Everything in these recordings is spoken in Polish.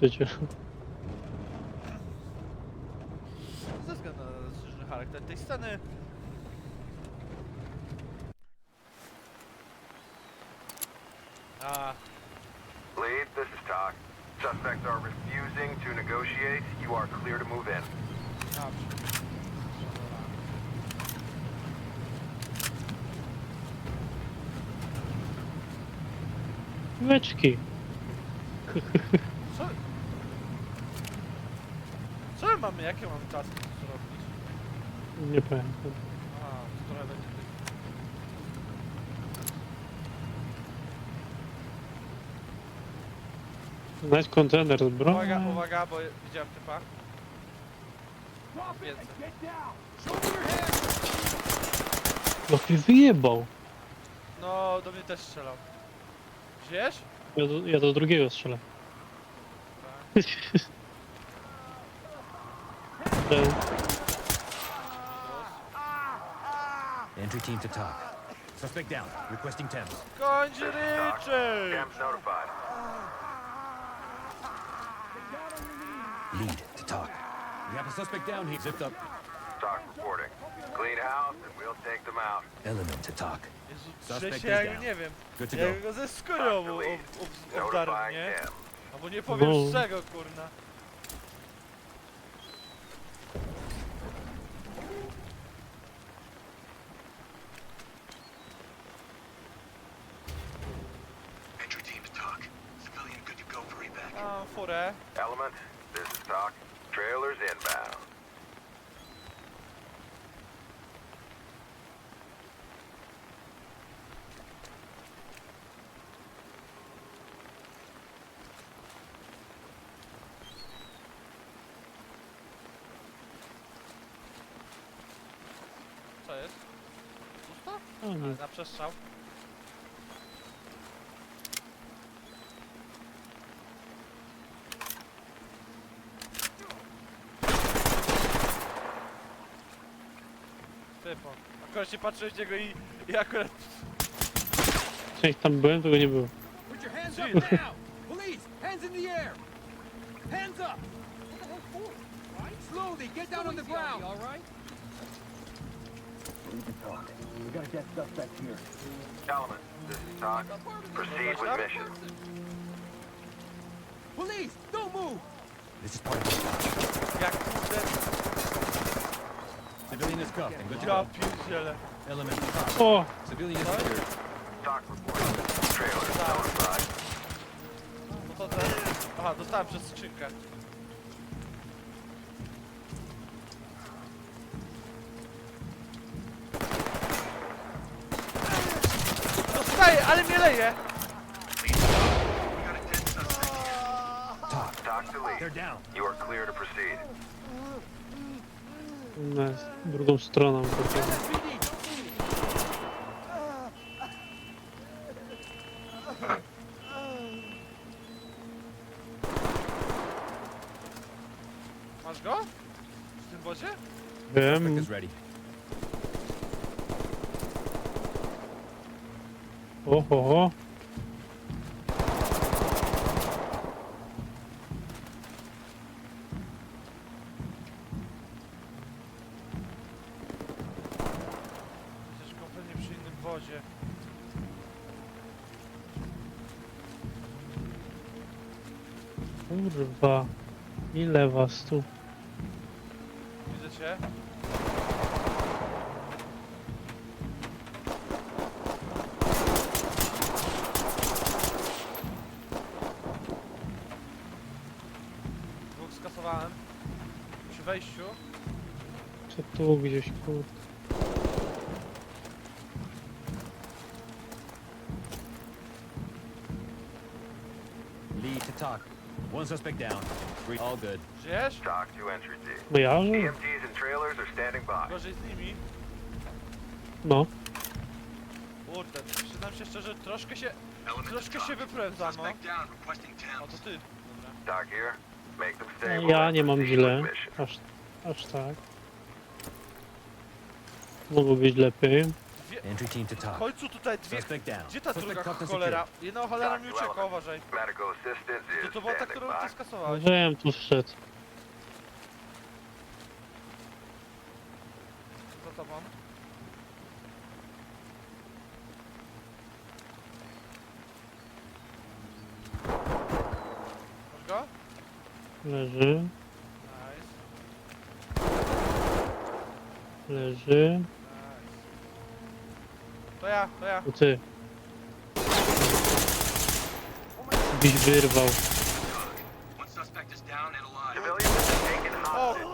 Cię. Ze względu na charakter tej sceny. A, Lead, this is Talk. Suspects are refusing to negotiate. You are clear to move in. dobrze. Weczki. Co? Co my mamy? Jakie mamy taski tu zrobić? Nie pamiętam. A, to trochę będzie tych... Znajdź kontener z bronią. Uwaga, uwaga, bo widziałem typa. Więcej. No mnie wyjebał. No, do mnie też strzelał. Wiesz? Ja do, ja do drugiego strzelę. Tak. Ten- Entry team to talk. Suspect down. Requesting temps. Kończ This is Talk. ryczy! Temps notified. Lead to talk. We have a suspect down here. Zipped up. Talk reporting. Clean house and we'll take them out. Element to talk. Suspect że is się jak down. nie wiem. Good to go. Jak go ze skórą Talk ob, to ob, lead. ob, obdarł, Notifying nie? them. Albo nie powiem No. z czego, kurna. Entry team to talk. Civilian good to go for evac. Mam. Element, this is Talk. Trailers inbound. Co jest? Pusto? O, nie. Mm. Na przestrzał. Typo. Akurat się patrzyłeś w niego i, i akurat... Część tam byłem, tego nie było. Put your hands up up now! Police! Hands in the air! Hands up! Slowly, get down on the ground! All right? Element, this is Talk. Proceed with mission. Police! Don't move! This is part of the Civilian is cuffed and good to Ja go. pierdzielę. Element to talk. O! Civilian is What? secured. Talk reporting. Trailers Stop. notified. No to teraz... Aha, dostałem przez skrzynkę. Dostaję, ale mnie leje! Talk. Talk to lead. They're down. You are clear to proceed. Na drugą stroną. to- Masz go? W tym bocie? Suspect Wiem. is ready. O, Ile was tu? Widzę cię. Dwóch skasowałem. Przy wejściu. Czy tu gdzieś, kurde. Suspect down. Three. All good. Żyjesz? Talk to entry team. No ja, że... EMTs and trailers are standing by. Gorzej z nimi. No. Kurde, przyznam się szczerze, troszkę się, troszkę się wyprędzam, no. Suspect down. Requesting O, temps. to ty. Dobra. Here. Make them stay. Ja nie mam Proceed źle. with mission. Aż, aż tak. Mogło być lepiej. Entry team to W talk. końcu tutaj dwie... Suspect down. Gdzie ta Suspect druga and cholera? Jedna cholera mi uciekła, uważaj. Medical assistance To is to była ta, standing którą ty skasowałeś. Wiem, tu wszedł. Za tobą. Masz go? Leży, Nice, leży. To ja, to ja. To ty. Byś wyrwał. One suspect is down and alive. Civilians have been taken O! hostage.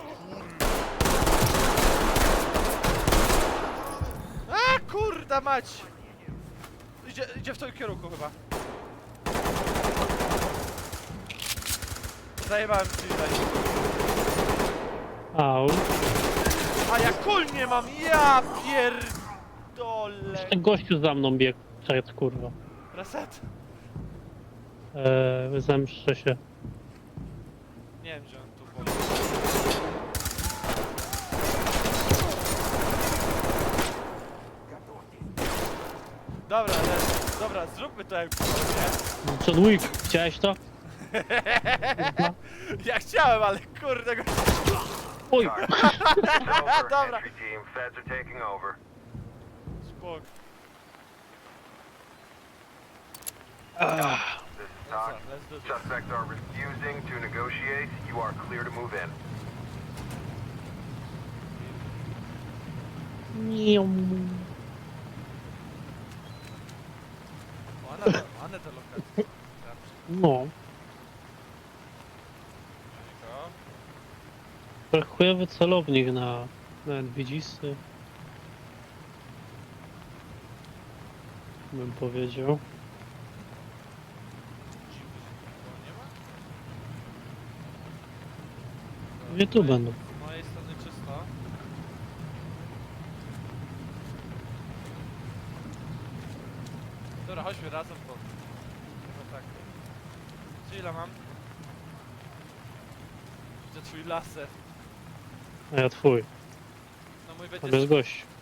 A kurda mać! Idzie, idzie w tym kierunku chyba. Zajebałem ci tutaj. Au. A ja kul nie mam, ja pierdolę. Ten gościu za mną biegł. Czekaj, kurwa. Reset? Eee, zemszczę się. Nie wiem gdzie on tu był. Dobra, ale, dobra, zróbmy to jak nie? John Wick, widziałeś to? Ja chciałem, ale kurde go... Oj! Over, Dobra. entry team. Feds are taking over. Spok. This is Talk. let's do this. Suspects are refusing to negotiate. You are clear to move in. Te- te lokacje. No. Trochę chujowy celownik na, na Edwidzisy. Bym powiedział. Nie tu będą? Z mojej strony czysto. Dobra, chodźmy razem, bo... Chyba tak. Czy ile mam? Widzę twój laser. A ja twój. No mój będzie... bez gości.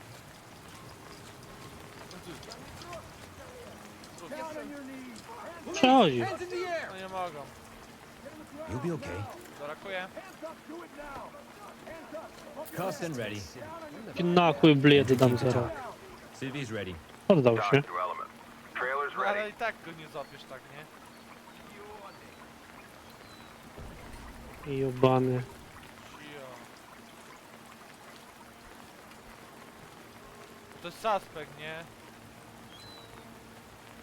Przechodzi. No nie mogą. You'll be okay. Dorakuję. Cuffed and ready. Na chuj bliedy dam zero. Ready. Talk się. to element. Trailer's No ale ready. i tak go nie złapiesz tak, nie? Jobany. Cio. To jest suspekt, nie?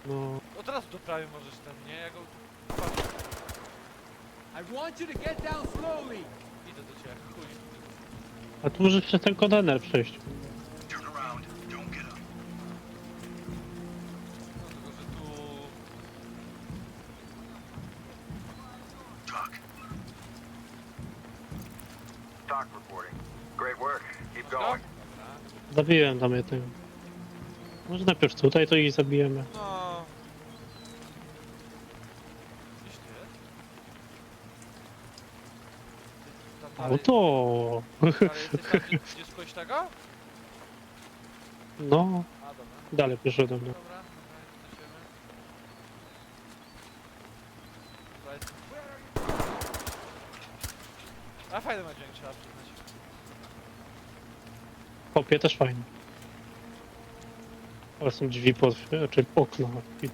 No. Od razu do prawej możesz ten, nie? Ja go... I want you to get down slowly. Idę do ciebie, chuj. A tu możesz przez ten kontener przejść. Turn around. Don't get up. No tylko, że tu... Talk. Talk reporting. Great work. Keep going. Zabiłem tam jednego. Może najpierw tutaj to ich zabijemy. no... Gdzieś ty jest? Ty jesteś tam, gdzie- gdzie szukałeś tego? No, A, dobra. dalej przyszedłem. No. Dobra, dobra, idziemy. Dobra, jest. A fajny ma dźwięk, trzeba przyznać. Kopie też fajnie. Ale są drzwi pod, czy okna. I-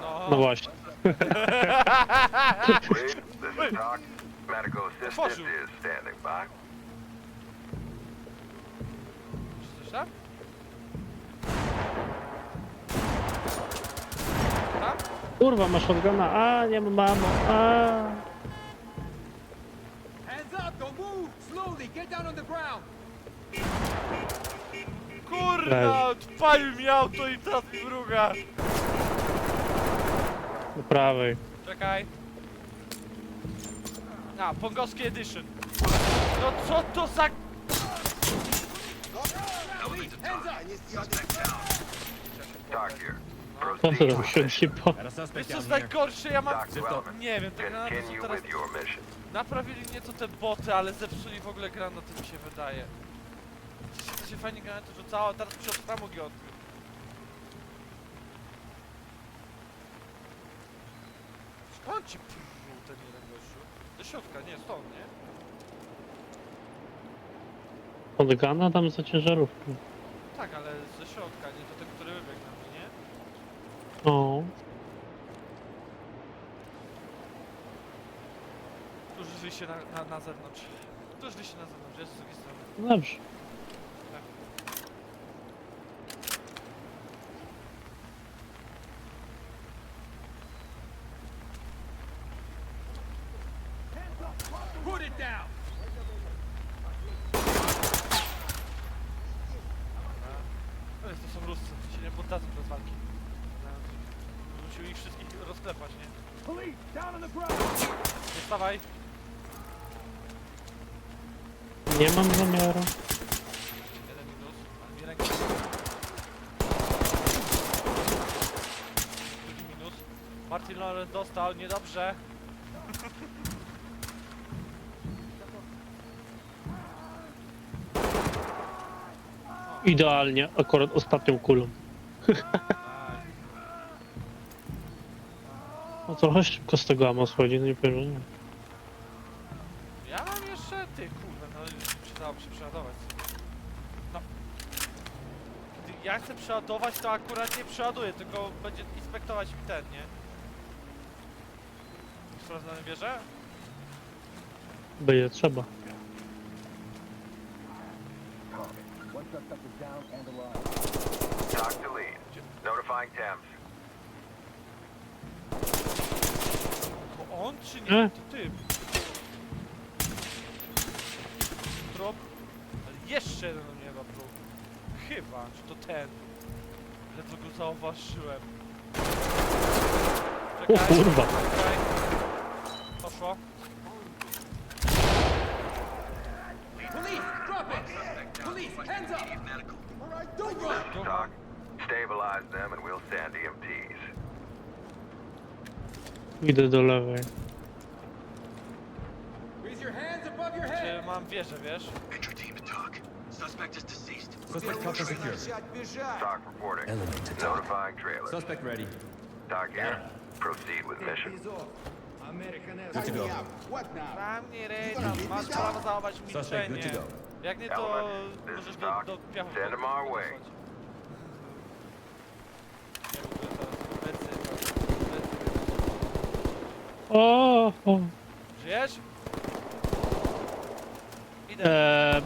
No, No właśnie. Assistance Otworzył. is standing by. Czy coś tam? Tam? Kurwa, masz shotguna. A, nie ma mamo. A. Hands up, don't move. Slowly, get down on the ground. Kurna, odpalił mi auto i teraz mi mruga. Do prawej. Czekaj. A, Pongowski Edition. No co to za... Element to talk. Suspect down. Talk here. Po Proceed. co się się po... Got a Wiesz co jest najgorsze? Ja mam... To element. Nie wiem, te granaty są Continue teraz... Naprawili nieco te boty, ale zepsuli w ogóle granaty mi się wydaje. się fajnie granaty rzucało, a teraz przy framugi odkrył. Skąd ci pruł ten jeden gościu? Do środka, nie, stąd, nie? Od Gana tam za ciężarówką. Tak, ale ze środka, nie to ten, który wybiegł na mnie, nie? O, Tu już wyjście na, na, na zewnątrz. Tu już wyjście na zewnątrz, jest z drugiej strony. no dobrze. Down. No jest, to są Ruscy, się nie poddadzą bez walki. Musiał ich wszystkich rozklepać, nie? Police, down on the ground. Nie wstawaj! Nie mam zamiaru. Jeden minus, mi rękę... Drugi minus. Martin Lorenz dostał, niedobrze. Idealnie, akurat ostatnią kulą. No trochę szybko z tego amo schodzi, no nie powiem, że nie. Ja mam jeszcze... Ty, kurwa, no przydałoby się przeładować. No. Kiedy ja chcę przeładować, to akurat nie przeładuję, tylko będzie inspektować mi ten, nie? Sprawdzony bierze? Będzie trzeba. Talk to lead. Notifying Thames. To on czy nie? E? To ty. Drop. Ale jeszcze jeden mnie chyba był. Chyba, czy to ten. Ledwo go zauważyłem. O Czekaj, kurwa. czekaj. Poszło. Police, hands up. All right, don't run. Don't Talk. Stabilize them and we'll send EMTs. Idę do lewej. Raise your hands above your Czy head. mam wieżę, wiesz? Entry team to talk. Suspect is deceased. Suspect cuffed and secure. Talk reporting. Element to talk. Notifying trailer. Suspect ready. Talk here. Proceed with mission. Good to go. Tam nie rejda, masz prawo zachować Suspect good to go. Jak nie to Element, this możesz is do, Doc. do piachu Send 'em our way. wysłać. Nie, w ogóle to plecy, plecy. O, o. Żyjesz? Idę. Eee...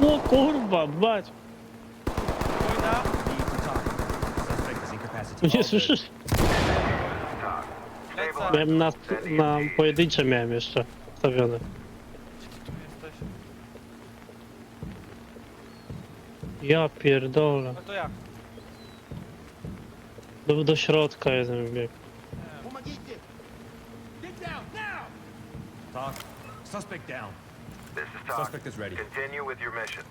No kurwa, bać. Wojna. Need to talk. Suspect is incapacitated. nie słyszysz? Miałem na, na pojedyncze miałem jeszcze stawione. Ja pierdolę. No to jak? Do, do środka down now. Talk. Suspect down. This is Talk. Suspect is ready. Continue with your mission.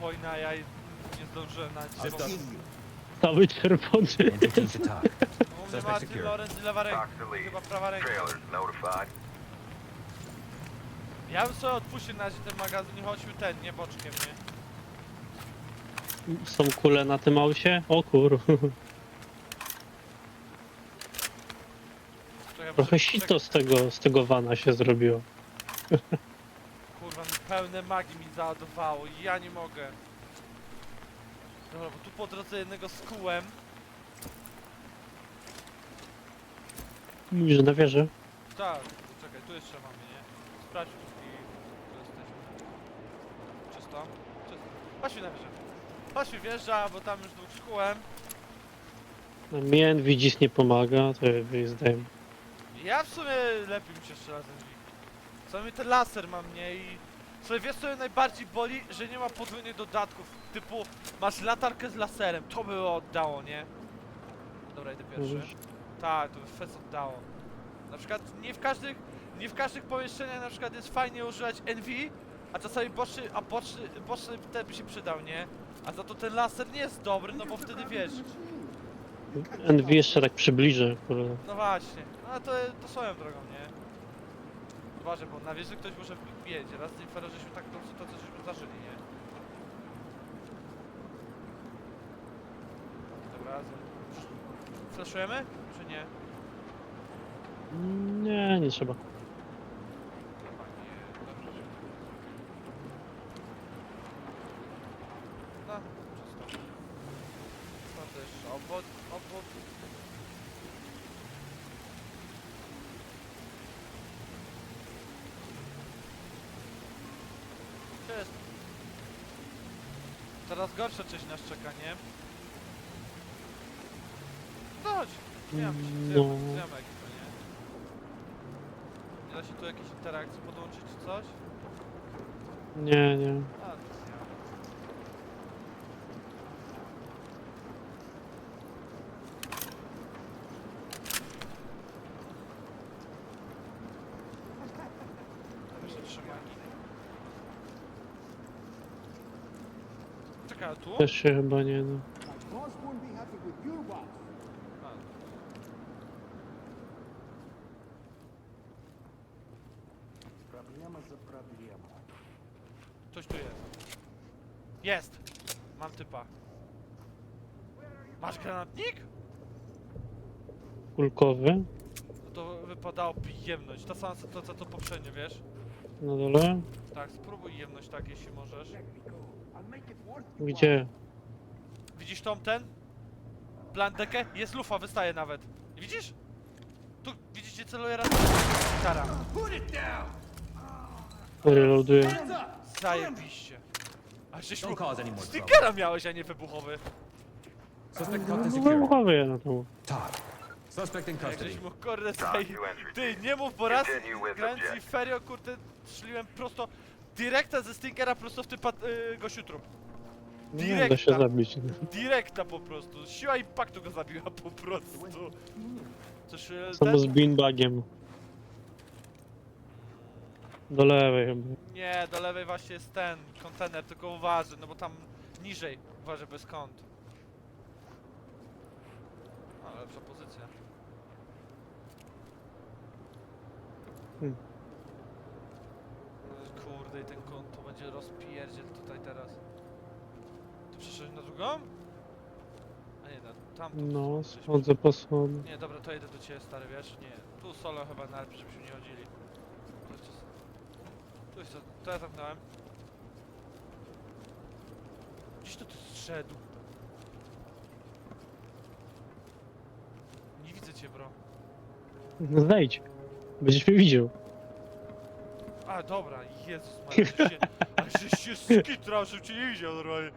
Wojna, ja nie zdążyłem na up. Cały czerwony. Team to talk. Suspect Martin secure. Lorenz i lewa ręka. Talk to lead. Chyba prawa ręka. Trailers notified. Ja bym sobie odpuścił na razie ten magazyn i chodził ten, nie boczkiem, nie? Są kule na tym aucie? O kur. Czekaj, Trochę sito z tego, z tego wana się zrobiło. Kurwa, mi pełne magii mi załadowało i ja nie mogę. Dobra, bo tu po drodze jednego skułem. Mówisz, że na wieży? Tak, czekaj, tu jeszcze mamy, nie? Sprawdź wszystkich, tu jesteśmy. Czysto? Czysto. Chodźmy na wieżę. Chodźmy wjeżdża, bo tam już dwóch skułem. No, Mnie widzisz nie pomaga, to zdejmę. Ja w sumie lepiej mi się strzela NV. Co mi ten laser ma mnie i... Słuchaj, wiesz co mnie najbardziej boli? Że nie ma podwójnych dodatków, typu masz latarkę z laserem, to by oddało, nie? Dobra, idę pierwszy. Mówisz? Tak, to by fest oddało. Na przykład nie w każdych, nie w każdych pomieszczeniach na przykład jest fajnie używać NV, a czasami boczny, a boczny, boczny ten by się przydał, nie? A za to ten laser nie jest dobry, no bo wtedy wiesz. NV jeszcze tak przybliżę, kurde. No właśnie, no ale to, to swoją drogą, nie? uważaj, bo na wieży ktoś może mieć. Raz z Infero żeśmy tak tą sytuację żeśmy zażyli, nie? Dobra, z- flashujemy? Czy nie? Nie, nie trzeba. Chyba nie, dobrze się. No, czysto. To też obwód, obwód. Czysto. Teraz gorsza część nas czeka, nie? No chodź, zjemy się, No. zjemy, zjemy ekipę, nie? Nie da się tu jakiejś interakcji podłączyć czy coś? Nie, nie. A, to zjemy. Jeszcze trzymaki. Czekaj, a tu? Też się chyba nie, no. My boss won't be happy with your boss. A. Проблема за проблема. Coś tu jest. Jest! Mam typa. Masz granatnik? Kulkowy No to wypadało jemność. Ta sama sytuacja co poprzednio, wiesz? na dole. Tak, spróbuj jemność tak, jeśli możesz. Let me go. Gdzie? Widzisz tą ten? Plandekę? Jest lufa, wystaje nawet. Widzisz? Tu, widzicie, celuje raz. Down! Reloaduję. Zajebiście. A żeś mu... Stickera miałeś, a nie wybuchowy. Suspect No, to no security. Suspect in Jak custody. żeś mu kurde Talk zaj... to entry Ty, nie mów, bo raz grając. Inferio, kurde, szliłem prosto... Direkta ze Stinkera prosto w ty pat... Y, gościu trup. No, Nie da się Direkta. zabić. Direkta po prostu. Siła impaktu go zabiła po prostu. Coś e, Samo z beanbagiem. Do lewej chyba. Nie, do lewej właśnie jest ten kontener, tylko uważaj, no bo tam niżej uważaj bez kąt. A, lepsza pozycja. Hmm. Kurde, i ten kąt to będzie rozpierdziel tutaj teraz. Ty przeszedłeś na drugą? A nie, na tamtą No, żeśmy- schodzę po schodach. Nie, dobra, to jedę do ciebie, stary, wiesz? Nie, tu solo chyba najlepiej, żebyśmy nie chodzili. Tu jest, tu jest, to ja zamknąłem. Gdzieś to tu zszedł. Nie widzę cię, bro. No zejdź. Będziesz mnie widział. A, dobra, Jezus Maria, się, a żeś się skitrał, żebym cię nie widział normalnie.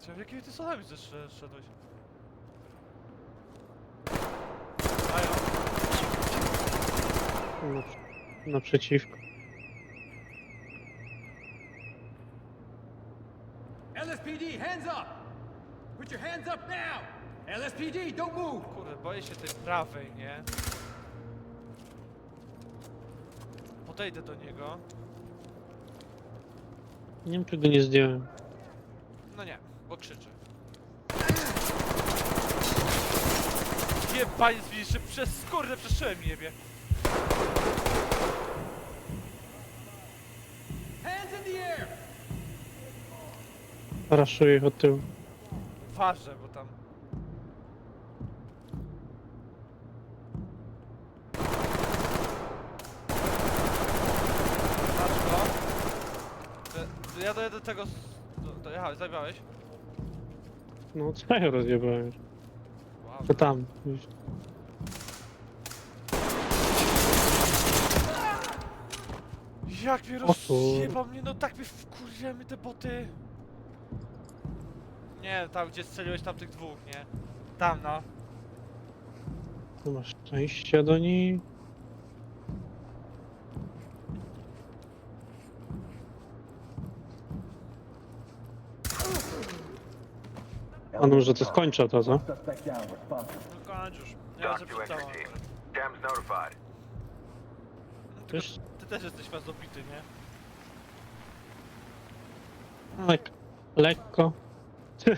Czekaj, jakimi ty schodami zesz- zszedłeś? A ja. Naprzeciwko. LSPD, hands up! Put your hands up now! LSPD, don't move! Kurde, boję się tej prawej, nie? Podejdę do niego. Nie wiem, czy go nie zdjąłem. No nie, bo krzyczy. Jebanie że przez skórę przeszyłem jebie. Raszuję ich od tyłu. Ważę, bo tam... Masz go. Ja- Ja dojedę do tego... s- Do, dojechałeś, zajebałeś? No, co ja rozjebałem. Wow. To tam. Już. Jak mnie O kur- rozjebał mnie, no tak mnie wkurwiają mi te boty. Nie, tam gdzie strzeliłeś tam tych dwóch, nie? Tam no. Tu masz szczęście do niej. On może to skończy to, co? No kończ Talk wiem, to że entry cała. team. Dam's notified. Tylko Wiesz? ty też jesteś was dobity, nie? Lek lekko.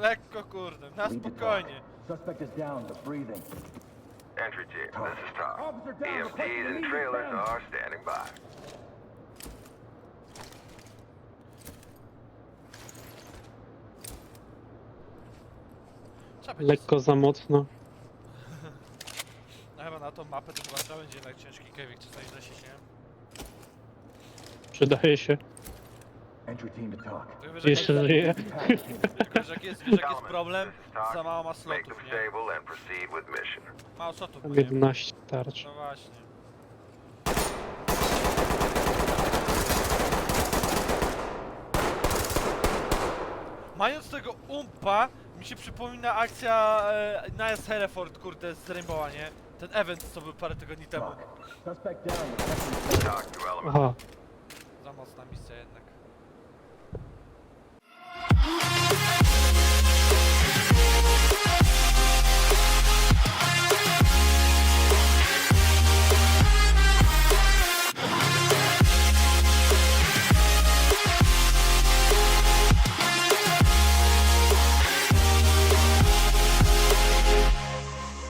Lekko kurde, na spokojnie. Suspect is down, but breathing. Entry team, this is. Officer down, EMTs requesting and immediate trailers are standing by. Lekko za mocno. No chyba na tą mapę to chyba trzeba będzie jednak ciężki kewik czasami zlecieć, nie? Przydaje się. Entry team to talk. Tylko wiesz, jak Jeszcze jest, żyje. wiesz, jak jest, wiesz, jak jest problem, za mało ma Make slotów, them nie? stable and proceed with mission. Mało slotów, bo nie? 11 tarcz. No właśnie. Mając tego umpa, mi się przypomina akcja e, Niles Hereford, kurde, z Rainbowa, nie? Ten event, co był parę tygodni temu. Aha. Za mocna misja jednak.